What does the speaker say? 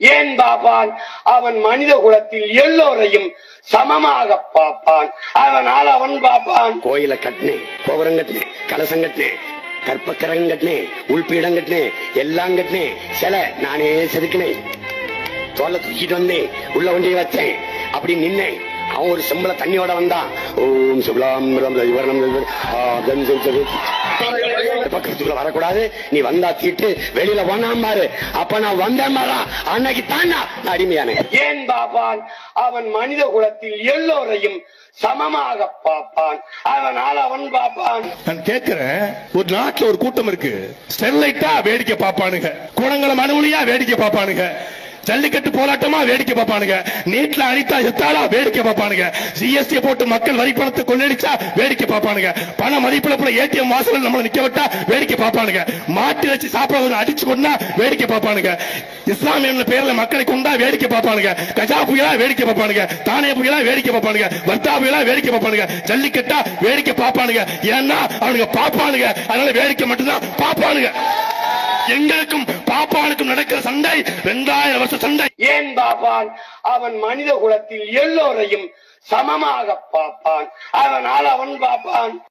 ஏன் பாப்பான் அவன் மனித குலத்தில் எல்லோரையும் சமமாக பார்ப்பான். அதனால் அவன் பாப்பான் கோயில கட்டினேன் கோபுரம் கட்டினேன் கலசம் கட்டினேன் கற்பக்கரகம் கட்டினேன் உள்பீடம் கட்டினேன் எல்லாம் கட்டினேன் சில நானே செதுக்கினேன் தோலை தூக்கிட்டு வந்தேன் உள்ள ஒன்றிய வச்சேன் அப்படி நின்னேன். அவன் ஒரு செம்பள தண்ணியோட வந்தான் ஓம் சுகுலாம் பக்கத்துக்குள்ள வரக்கூடாது. நீ வந்தா தீட்டு வெளியில போனாம் பாரு. அப்ப நான் வந்தேன் பாரா. அன்னைக்கு தாண்டா நான் அடிமையானேன் ஏன் பாப்பான்? அவன் மனித குலத்தில் எல்லோரையும் சமமாக பார்ப்பான். அதனால் அவன் பாப்பான். நான் கேட்கிறேன் ஒரு நாட்டுல ஒரு கூட்டம் இருக்கு. ஸ்டெர்லைட்டா வேடிக்கை பார்ப்பானுங்க. குளங்கள மனுமொழியா வேடிக்கை பார்ப்பானுங்க. ஜல்லிக்கட்டு போராட்டமா வேடிக்கை பார்ப்பானுங்க நீட்ல அனிதா செத்தாலா வேடிக்கை பார்ப்பானுங்க ஜிஎஸ்டி போட்டு மக்கள் வரி பணத்தை கொள்ளடிச்சா வேடிக்கை பார்ப்பானுங்க பண மதிப்பிழப்புல ஏடிஎம் வாசல்ல நம்மள நிக்க விட்டா வேடிக்கை பார்ப்பானுங்க மாட்டு வச்சு சாப்பிட அடிச்சு கொண்டா வேடிக்கை பார்ப்பானுங்க இஸ்லாமிய பேர்ல மக்களை கொண்டா வேடிக்கை பார்ப்பானுங்க கஜா புயலா வேடிக்கை பார்ப்பானுங்க தானே புயலா வேடிக்கை பார்ப்பானுங்க வர்த்தா புயலா வேடிக்கை பார்ப்பானுங்க ஜல்லிக்கட்டா வேடிக்கை பார்ப்பானுங்க ஏன்னா அவனுங்க பார்ப்பானுங்க அதனால வேடிக்கை மட்டும்தான் பார்ப்பானுங்க எங்களுக்கும் பாப்பானுக்கும் நடக்கிற சண்டை ரெண்டாயிரம் வருஷ சண்டை. ஏன் பாப்பான்? அவன் மனித குலத்தில் எல்லோரையும் சமமாக பார்ப்பான் அதனால் அவன் பார்ப்பான்